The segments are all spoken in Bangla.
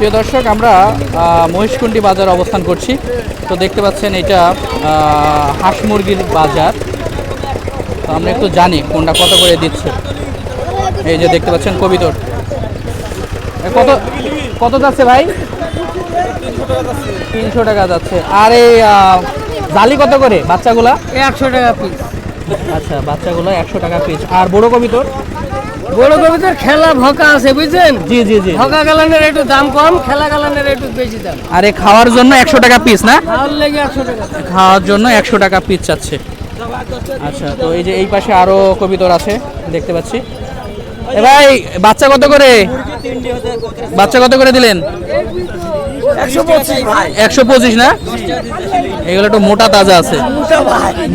প্রিয় দর্শক আমরা মহিষকুণ্ডি বাজার অবস্থান করছি। তো দেখতে পাচ্ছেন এটা হাঁস মুরগির বাজার। তো আমরা একটু জানি কোনটা কত করে দিচ্ছে। এই যে দেখতে পাচ্ছেন কবিতর। কত কত যাচ্ছে ভাই? তিনশো টাকা যাচ্ছে। আর এই জালি কত করে বাচ্চাগুলা? একশো টাকা পিস আচ্ছা বাচ্চাগুলো একশো টাকা পিস আর বড় কবিতর? বড় কবিতার খেলা ভকা আছে বুঝছেন? জি জি জি। ভকা গালানের একটু দাম কম খেলা গালানের একটু বেশি দাম। আরে খাওয়ার জন্য একশো টাকা পিস না? খাওয়ার লেগে একশো টাকা খাওয়ার জন্য একশো টাকা পিস চাচ্ছে। আচ্ছা তো এই যে এই পাশে আরও কবিতর আছে দেখতে পাচ্ছি। এ ভাই বাচ্চা কত করে? বাচ্চা কত করে দিলেন? একশো পঁচিশ না? এগুলো একটু মোটা তাজা আছে।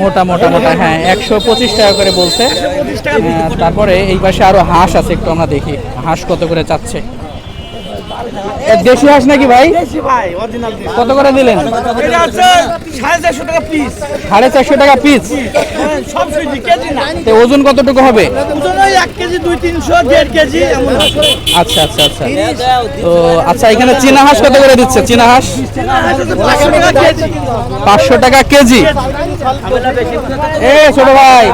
মোটা মোটা মোটা হ্যাঁ একশো পঁচিশ টাকা করে বলছে। তারপরে এই পাশে আরও হাঁস আছে একটু আমরা দেখি। হাঁস কত করে চাচ্ছে? দেশি হাঁস নাকি ভাই? কত করে দিলেন? সাড়ে চারশো টাকা পিস তো ওজন কতটুকু হবে। আচ্ছা আচ্ছা আচ্ছা। তো আচ্ছা এখানে চীনা হাঁস কত করে দিচ্ছে? চীনা হাঁস? পাঁচশো টাকা কেজি। এ ছোট ভাই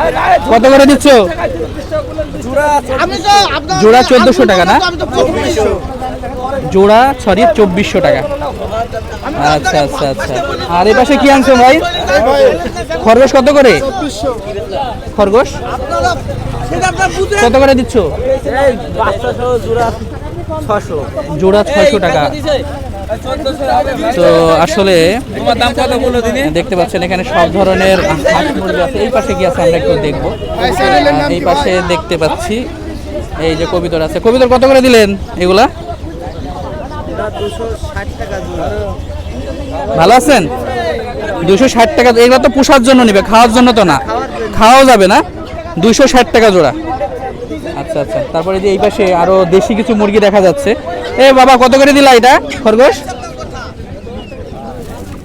কত করে দিচ্ছ? জোড়া চোদ্দশো টাকা না? জোড়া সরি চব্বিশশো টাকা। আচ্ছা আচ্ছা আচ্ছা। আর এ পাশে কি আনছো ভাই? খরগোশ কত করে? খরগোশ? কত করে দিচ্ছ? জোড়া ছয়শো টাকা। তো আসলে দেখতে পাচ্ছেন এখানে সব ধরনের হাঁস মুরগি আছে। এই পাশে কি আছে, আমরা একটু দেখব। এই পাশে দেখতে পাচ্ছি, এই যে কবিতর আছে। কবিতর, কত করে দিলেন এগুলা? ভালো আছেন? দুশো ষাট টাকা, এগুলো তো পোষার জন্য নিবে, খাওয়ার জন্য তো না। খাওয়াও যাবে না? দুশো ষাট টাকা জোড়া। আচ্ছা আচ্ছা। তারপরে যে এই পাশে আরও দেশি কিছু মুরগি দেখা যাচ্ছে। এ বাবা, কত করে দিলা এটা? খরগোশ?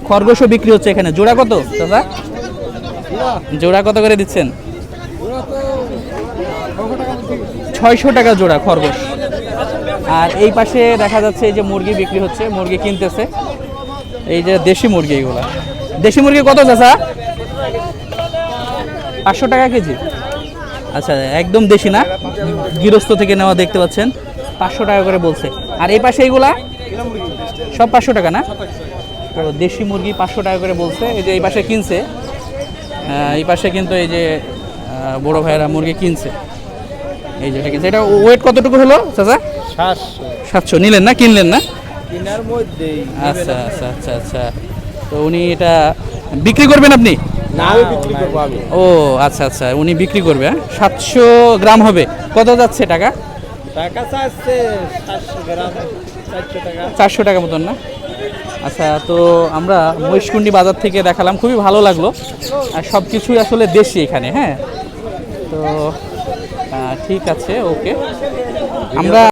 খরগোশও বিক্রি হচ্ছে এখানে। জোড়া কত, দাদা? জোড়া কত করে দিচ্ছেন? ছয়শো টাকা জোড়া খরগোশ। আর এই পাশে দেখা যাচ্ছে এই যে মুরগি বিক্রি হচ্ছে, মুরগি কিনতেছে। এই যে দেশি মুরগি এগুলা। দেশি মুরগি কত চাচা? পাঁচশো টাকা কেজি। আচ্ছা একদম দেশি না? গৃহস্থ থেকে নেওয়া দেখতে পাচ্ছেন। পাঁচশো টাকা করে বলছে। আর এই পাশে এইগুলা? সব পাঁচশো টাকা না? তো দেশি মুরগি পাঁচশো টাকা করে বলছে। এই যে এই পাশে কিনছে। এই পাশে কিন্তু এই যে বড় ভাইয়েরা মুরগি কিনছে। এই যেটা কিনছে। এটা ওয়েট কতটুকু হলো চাচা? সাতশো। সাতশো। নিলেন না? কিনলেন না? কেনার মধ্যেই আচ্ছা আচ্ছা আচ্ছা আচ্ছা। তো উনি এটা বিক্রি করবেন আপনি? না আমি বিক্রি করব আমি। ও আচ্ছা আচ্ছা। উনি বিক্রি করবে হ্যাঁ? সাতশো গ্রাম হবে। কত যাচ্ছে টাকা? চারশো টাকা। মতন না? আচ্ছা তো আমরা মহিষকুণ্ডি বাজার থেকে দেখালাম, খুবই ভালো লাগল। আর সব কিছুই আসলে দেশি এখানে হ্যাঁ? তো ঠিক আছে, ওকে। আমরা